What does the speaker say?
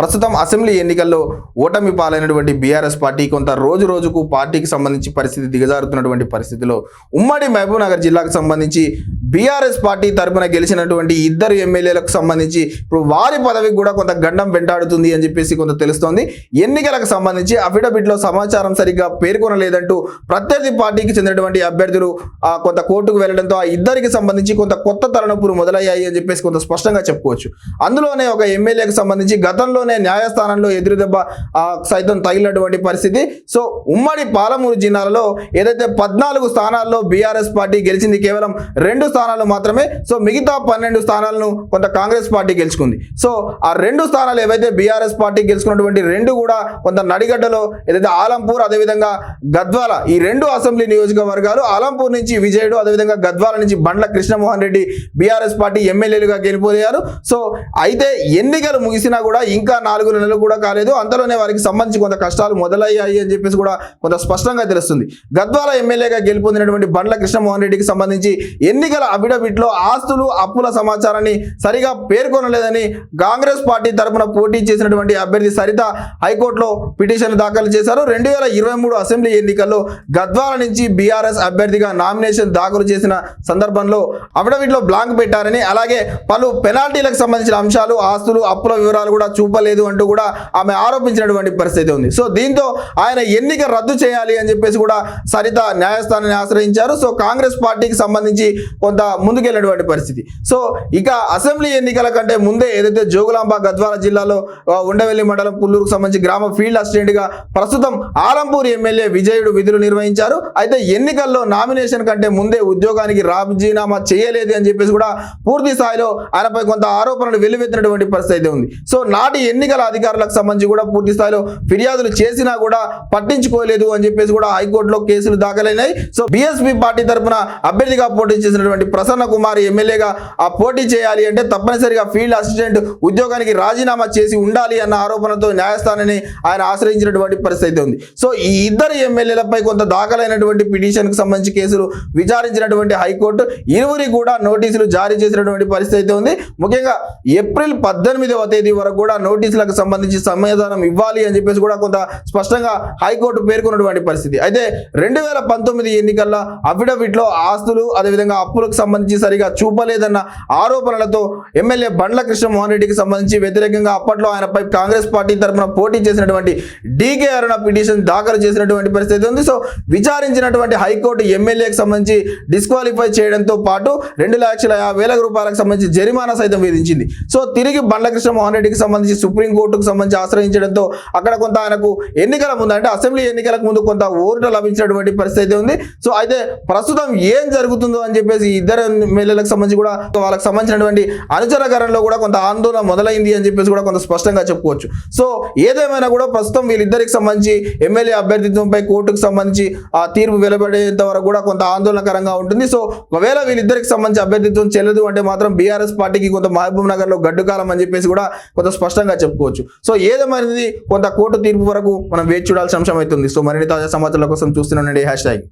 ప్రస్తుతం అసెంబ్లీ ఎన్నికల్లో ఓటమి పాలైనటువంటి బీఆర్ఎస్ పార్టీ కొంత రోజు రోజుకు పార్టీకి సంబంధించి పరిస్థితి దిగజారుతున్నటువంటి పరిస్థితిలో ఉమ్మడి మహబూబ్నగర్ జిల్లాకు సంబంధించి బీఆర్ఎస్ పార్టీ తరపున గెలిచినటువంటి ఇద్దరు ఎమ్మెల్యేలకు సంబంధించి ఇప్పుడు వారి పదవికి కూడా కొంత గండం వెంటాడుతుంది అని చెప్పేసి కొంత తెలుస్తోంది. ఎన్నికలకు సంబంధించి అఫిడవిట్లో సమాచారం సరిగ్గా పేర్కొనలేదంటూ ప్రత్యర్థి పార్టీకి చెందినటువంటి అభ్యర్థులు ఆ, కొంత కోర్టుకు వెళ్ళడంతో ఆ ఇద్దరికి సంబంధించి కొంత కొత్త తలనొప్పులు మొదలయ్యాయి అని చెప్పేసి కొంత స్పష్టంగా చెప్పుకోవచ్చు. అందులోనే ఒక ఎమ్మెల్యేకి సంబంధించి గతంలోనే న్యాయస్థానంలో ఎదురుదెబ్బ సైతం తగిలినటువంటి పరిస్థితి. సో ఉమ్మడి పాలమూరు జిల్లాలలో ఏదైతే పద్నాలుగు స్థానాల్లో బీఆర్ఎస్ పార్టీ గెలిచింది కేవలం రెండు స్థానాలు మాత్రమే సో మిగతా పన్నెండు స్థానాలను కొంత కాంగ్రెస్ పార్టీ గెలుచుకుంది. సో ఆ రెండు స్థానాలు ఏవైతే బీఆర్ఎస్ పార్టీ గెలుచుకున్నటువంటి రెండు కూడా కొంత నడిగడ్డలో ఏదైతే ఆలంపూర్ అదేవిధంగా గద్వాల ఈ రెండు అసెంబ్లీ నియోజకవర్గాలు ఆలంపూర్ నుంచి విజయుడు అదేవిధంగా గద్వాల నుంచి బండ్ల కృష్ణమోహన్ రెడ్డి బీఆర్ఎస్ పార్టీ ఎమ్మెల్యేలుగా గెలిపోయారు సో అయితే ఎన్నికలు ముగిసినా కూడా ఇంకా నాలుగు నెలలు కూడా కాలేదు. అంతలోనే వారికి సంబంధించి కొంత కష్టాలు మొదలయ్యాయి అని చెప్పేసి కూడా కొంత స్పష్టంగా తెలుస్తుంది. గద్వాల ఎమ్మెల్యేగా గెలుపొందినటువంటి బండ్ల కృష్ణమోహన్ రెడ్డికి సంబంధించి ఎన్నికల అఫిడవిట్లో ఆస్తులు అప్పుల సమాచారాన్ని సరిగా పేర్కొనలేదని కాంగ్రెస్ పార్టీ తరపున పోటీ చేసినటువంటి అభ్యర్థి సరిత హైకోర్టులో పిటిషన్ దాఖలు చేశారు. రెండు వేల ఇరవై మూడు అసెంబ్లీ ఎన్నికల్లో గద్వాల నుంచి బీఆర్ఎస్ అభ్యర్థిగా నామినేషన్ దాఖలు చేసిన సందర్భంలో అఫిడవిట్లో బ్లాంక్ పెట్టారని అలాగే పలు పెనాల్టీలకు సంబంధించిన అంశాలు ఆస్తులు అప్పుల వివరాలు కూడా చూపలేదు అంటూ కూడా ఆమె ఆరోపించినటువంటి పరిస్థితి ఉంది. సో దీంతో ఆయన ఎన్నిక రద్దు చేయాలి అని చెప్పేసి కూడా సరిత న్యాయస్థానాన్ని ఆశ్రయించారు. సో కాంగ్రెస్ పార్టీకి సంబంధించి కొంత ముందుకెళ్ళినటువంటి పరిస్థితి. సో ఇక అసెంబ్లీ ఎన్నికల కంటే ముందే ఏదైతే జోగులాంబ గద్వాల జిల్లాలో ఉండవెల్లి మండలం పుల్లూరుకు సంబంధించి గ్రామ ఫీల్డ్ అసిస్టెంట్గా ప్రస్తుతం ఆలంపూర్ ఎమ్మెల్యే విజయుడు విధులు నిర్వహించారు. అయితే ఎన్నికల్లో నామినేషన్ కంటే ముందే ఉద్యోగానికి రాజీనామా చేయలేదు అని చెప్పేసి కూడా పూర్తి స్థాయిలో ఆయనపై కొంత ఆరోపణలు వెల్లువెత్తినటువంటి పరిస్థితి ఉంది. సో నాటి ఎన్నికల అధికారులకు సంబంధించి కూడా పూర్తి స్థాయిలో ఫిర్యాదులు చేసినా కూడా పట్టించుకోలేదు అని చెప్పేసి కూడా హైకోర్టులో కేసులు దాఖలైనాయి. సో బీఎస్పీ పార్టీ తరపున అభ్యర్థిగా పోటీ చేసినటువంటి ప్రసన్న కుమార్ ఎమ్మెల్యేగా ఆ పోటీ చేయాలి అంటే తప్పనిసరిగా ఫీల్డ్ అసిస్టెంట్ ఉద్యోగానికి రాజీనామా చేసి ఉండాలి అన్న ఆరోపణతో న్యాయస్థానాన్ని ఆయన ఆశ్రయించినటువంటి పరిస్థితి అయితే ఉంది. సో ఈ ఇద్దరు ఎమ్మెల్యేలపై కొంత దాఖలైనటువంటి పిటిషన్కి సంబంధించి కేసులు విచారించినటువంటి హైకోర్టు ఇరువురి కూడా నోటీసులు జారీ చేసినటువంటి పరిస్థితి అయితే ఉంది. ముఖ్యంగా ఏప్రిల్ పద్దెనిమిదవ తేదీ వరకు కూడా నోటీసులకు సంబంధించి సమాధానం ఇవ్వాలి అని చెప్పేసి కూడా కొంత స్పష్టంగా హైకోర్టు పేర్కొన్నటువంటి పరిస్థితి. అయితే రెండు వేల పంతొమ్మిది ఎన్నికల్లో అఫిడవిట్లో ఆస్తులు అదేవిధంగా అప్పులకు సంబంధించి సరిగా చూపలేదన్న ఆరోపణలతో ఎమ్మెల్యే బండ్ల కృష్ణమోహన్ రెడ్డికి సంబంధించి వ్యతిరేకంగా అప్పట్లో ఆయనపై కాంగ్రెస్ పార్టీ తరఫున పోటీ చేసినటువంటి డీకే అరుణ పిటిషన్ దాఖలు చేసినటువంటి పరిస్థితి ఉంది. సో విచారించినటువంటి హైకోర్టు ఎమ్మెల్యేకి సంబంధించి డిస్క్వాలిఫై చేయడంతో పాటు రెండు లక్షల యాభై వేల రూపాయలకు సంబంధించి జరిమానా సైతం విధించింది. సో తిరిగి బండ్ల కృష్ణమోహన్ రెడ్డికి సంబంధించి సుప్రీంకోర్టుకు సంబంధించి ఆశ్రయించడంతో అక్కడ కొంత ఆయనకు ఎన్నికల ముందు అంటే అసెంబ్లీ ఎన్నికలకు ముందు కొంత ఓటు లభించినటువంటి పరిస్థితి ఉంది. సో అయితే ప్రస్తుతం ఏం జరుగుతుందో అని చెప్పేసి ఇద్దరు ఎమ్మెల్యేలకు సంబంధించి కూడా వాళ్ళకి సంబంధించినటువంటి అనుచరకరణలో కూడా కొంత ఆందోళన మొదలైంది అని చెప్పేసి కూడా కొంత స్పష్టంగా చెప్పుకోవచ్చు. సో ఏదేమైనా కూడా ప్రస్తుతం వీళ్ళిద్దరికి సంబంధించి ఎమ్మెల్యే అభ్యర్థిత్వంపై కోర్టుకు సంబంధించి ఆ తీర్పు వెలువడేంత వరకు కూడా కొంత ఆందోళనకరంగా ఉంటుంది. సో ఒకవేళ వీళ్ళిద్దరికి సంబంధించి అభ్యర్థిత్వం చెల్లదు అంటే మాత్రం బీఆర్ఎస్ పార్టీకి కొంత మహబూబ్ నగర్లో గడ్డుకాలం అని చెప్పేసి కూడా కొంత స్పష్టంగా చెప్పుకోవచ్చు. సో ఏదేమైనది కొంత కోర్టు తీర్పు వరకు మనం వేచి చూడాల్సిన అంశం అవుతుంది. సో మరిన్ని తాజా సమాచారాల కోసం చూస్తున్నానండి హ్యాష్ ట్యాగ్